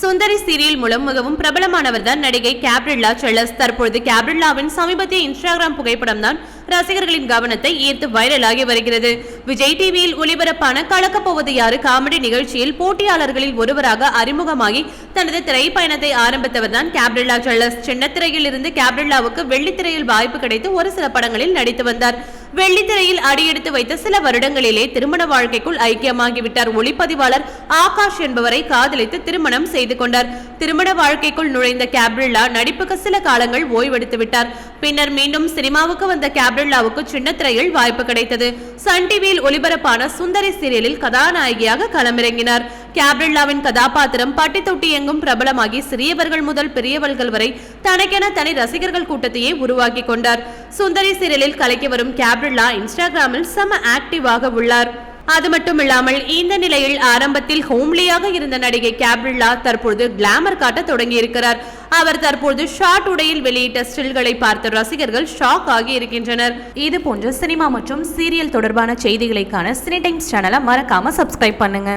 சுந்தரி serial மூலம் மிகவும் பிரபலமானவர் தான் நடிகை கேப்ரில்லா செல்லஸ். தற்பொழுது கேப்ரில்லாவின் சமீபத்திய இன்ஸ்டாகிராம் புகைப்படம் தான் ரசிகர்களின் கவனத்தை ஈர்த்து வைரலாகி வருகிறது. விஜய் டிவியில் ஒளிபரப்பான கலக்கப்போவது யாரு? காமெடி நிகழ்ச்சியில் போட்டியாளர்களில் ஒருவராக அறிமுகமாகி தனது திரைப்பயணத்தை ஆரம்பித்தவர் தான் கேப்ரில்லா செல்லஸ். சின்னத்திரையில் இருந்து கேப்ரில்லாவுக்கு வெள்ளித்திரையில் வாய்ப்பு கிடைத்து ஒரு சில படங்களில் நடித்து வந்தார். வெள்ளித்திரையில் அடியெடுத்து வைத்த சில வருடங்களிலே திருமண வாழ்க்கைக்குள் ஐக்கியமாகிவிட்டார் ஒளிப்பதிவாளர் ஆகாஷ் என்பவரை காதலித்து திருமணம் செய்து கொண்டார். திருமண வாழ்க்கைக்குள் நுழைந்த கேப்ரில்லா நடிப்புக்கு சில காலங்கள் ஓய்வெடுத்து விட்டார். பின்னர் மீண்டும் சினிமாவுக்கு வந்த கேப்ரில்லாவுக்கு சின்னத்திரையில் வாய்ப்பு கிடைத்தது. சன் டிவியில் ஒளிபரப்பான சுந்தரி சீரியலில் கதாநாயகியாக களமிறங்கினார். கேப்ரில்லாவின் கதாபாத்திரம் பட்டி தொட்டி எங்கும் பிரபலமாகி சிறியவர்கள் முதல் பெரியவர்கள் வரை தனக்கென தனி ரசிகர்கள் கூட்டத்தையே உருவாக்கி கொண்டார். சுந்தரி சீரியலில் கலைக்கு வரும் கேப்ரில்லா இன்ஸ்டாகிராமில் செம ஆக்டிவாக உள்ளார். அது மட்டும் இல்லாமல் இந்த நிலையில் ஆரம்பத்தில் ஹோம்லியாக இருந்த நடிகை கேப்ரில்லா தற்பொழுது கிளாமர் காட்ட தொடங்கி இருக்கிறார் அவர் தற்போது ஷார்ட் உடையில் வெளியிட்ட ஸ்டில்களை பார்த்த ரசிகர்கள் ஷாக் ஆகி இருக்கின்றனர். இது போன்ற சினிமா மற்றும் சீரியல் தொடர்பான செய்திகளைக்கான சினி டைம்ஸ் சேனலை மறக்காம சப்ஸ்கிரைப் பண்ணுங்க.